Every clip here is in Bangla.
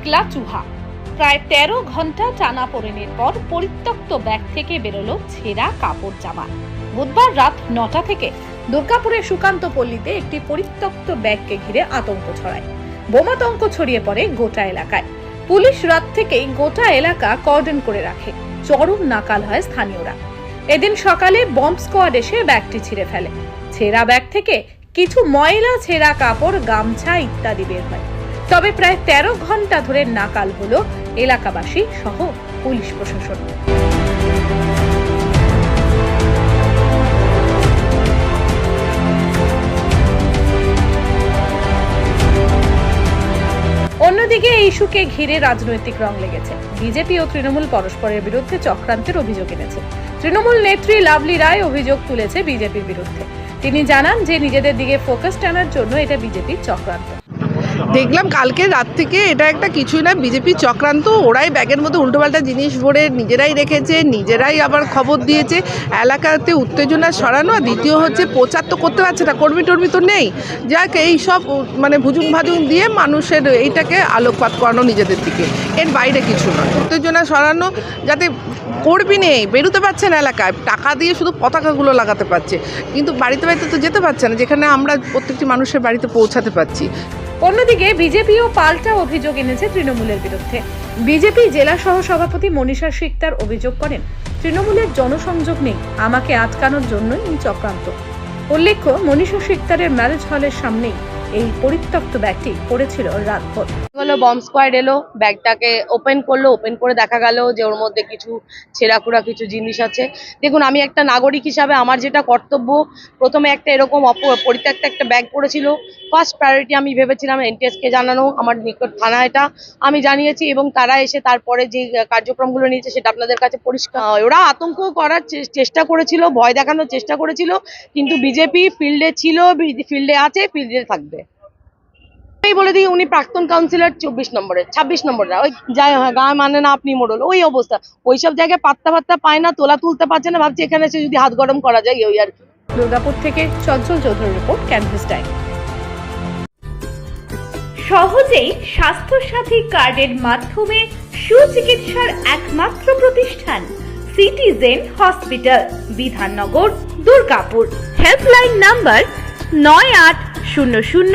নিকলা চুহা। প্রায় তেরো ঘণ্টা টানা পড়েনের পর পরিত্যক্ত ব্যাগ থেকে বেরোলো ছেঁড়া কাপড় জামা। বুধবার রাত নটা থেকে দুর্গাপুরের সুকান্ত পল্লীতে একটি পরিত্যক্ত ব্যাগকে ঘিরে আতঙ্ক ছড়ায়। বোমাতঙ্ক ছড়িয়ে পড়ে গোটা এলাকায়। পুলিশ রাত থেকেই গোটা এলাকা কর্ডন করে রাখে, চরম নাকাল হয় স্থানীয়রা। এদিন সকালে বম্ব স্কোয়াড এসে ব্যাগটি ছিঁড়ে ফেলে। ছেঁড়া ব্যাগ থেকে কিছু ময়লা, ছেঁড়া কাপড়, গামছা ইত্যাদি বের হয়। তবে প্রায় তেরো ঘণ্টা ধরে নাকাল হলো এলাকাবাসী সহ পুলিশ প্রশাসন। অন্যদিকে এই ইস্যুকে ঘিরে রাজনৈতিক রং লেগেছে। বিজেপি ও তৃণমূল পরস্পরের বিরুদ্ধে চক্রান্তের অভিযোগ এনেছে। তৃণমূল নেত্রী লাভলি রায় অভিযোগ তুলেছে বিজেপির বিরুদ্ধে। তিনি জানান যে নিজেদের দিকে ফোকাস টানার জন্য এটা বিজেপির চক্রান্ত। দেখলাম কালকে রাত থেকে এটা একটা কিছুই না, বিজেপি চক্রান্ত, ওরাই ব্যাগের মধ্যে উল্টোপাল্টা জিনিস ভরে নিজেরাই রেখেছে, নিজেরাই আবার খবর দিয়েছে, এলাকাতে উত্তেজনা সরানো আর দ্বিতীয় হচ্ছে প্রচার তো করতে পারছে না, কর্মী টর্মী তো নেই। যাক, এই সব মানে ভুজুং ভাজুং দিয়ে মানুষের এইটাকে আলোকপাত করানো নিজেদের দিকে, এর বাইরে কিছু নয় উত্তেজনা সরানো যাতে কর্মী নেই, বেরোতে পারছে না এলাকায়, টাকা দিয়ে শুধু পতাকাগুলো লাগাতে পারছে, কিন্তু বাড়িতে বাড়িতে তো যেতে পারছে না, যেখানে আমরা প্রত্যেকটি মানুষের বাড়িতে পৌঁছাতে পারছি। অন্যদিকে বিজেপিও পাল্টা অভিযোগ এনেছে তৃণমূলের বিরুদ্ধে। বিজেপি জেলা সহ সভাপতি মনীষা শিকদার অভিযোগ করেন, তৃণমূলের জনসংযোগ নেই, আমাকে আটকানোর জন্যই চক্রান্ত। উল্লেখ্য, মনীষা শিকদারের ম্যারেজ হলের সামনেই এই পরিত্যক্ত ব্যাগটি পড়েছিল রাতভর। হলো বম্ব স্কোয়াড এলো, ব্যাগটাকে ওপেন করল ওপেন করে দেখা গেল যে ওর মধ্যে কিছু ছেঁড়াকুড়া কিছু জিনিস আছে। দেখুন, আমি একটা নাগরিক হিসাবে আমার যেটা কর্তব্য, প্রথমে একটা এরকম পরিত্যক্ত একটা ব্যাগ পড়েছিল। ফার্স্ট প্রায়োরিটি আমি ভেবেছিলাম এনটিএসকে জানানো, আমার নিকট থানা এটা। আমি জানিয়েছি এবং তারা এসে তারপরে যে কার্যক্রমগুলো নিয়েছে সেটা আপনাদের কাছে পরিষ্কার ওরা আতঙ্ক করার চেষ্টা করেছিল, ভয় দেখানোর চেষ্টা করেছিল, কিন্তু বিজেপি ফিল্ডে ছিল ফিল্ডে আছে ফিল্ডে থাকবে। আমি বলে দিই উনি প্রাক্তন কাউন্সিলর চব্বিশ নম্বরে ছাব্বিশ নম্বরে ওই যাই হয় গায়ে মানে না আপনি মোড়ল ওই অবস্থা। ওইসব জায়গায় পাত্তা পাত্তা পায় না তোলা তুলতে পারছে না ভাবছি এখানে এসে যদি হাত গরম করা যায় ওই আর দুর্গাপুর থেকে চঞ্চল চৌধুরীর রিপোর্ট ক্যানভাস টাইম সহজেই স্বাস্থ্যসাথী কার্ডের মাধ্যমে সুচিকিৎসার একমাত্র প্রতিষ্ঠান Citizen Hospital Bidhannagar Durgapur. Helpline number নয় আট শূন্য শূন্য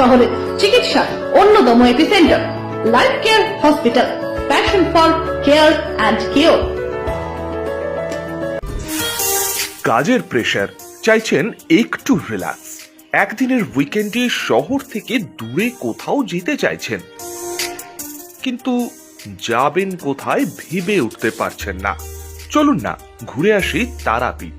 শহরের চিকিৎসা অন্যতম epicentre Life Care Hospital passion for care and cure কাজের প্রেশার চাইছেন একটু রিল্যাক্স একদিনের উইকেন্ডে শহর থেকে দূরে কোথাও যেতে চাইছেন। কিন্তু যাবেন কোথায় ভেবে উঠতে পারছেন না। চলুন না, ঘুরে আসি তারাপীঠ।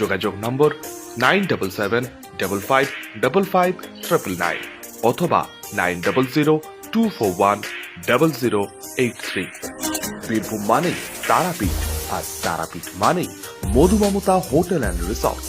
যোগাযোগ number nine double seven double five double five triple nine অথবা nine double zero two four one double zero eight three. Birbhum মানেই তারাপীঠ, আর তারাপীঠ মানেই মধুমমতা হোটেল অ্যান্ড রিসর্ট।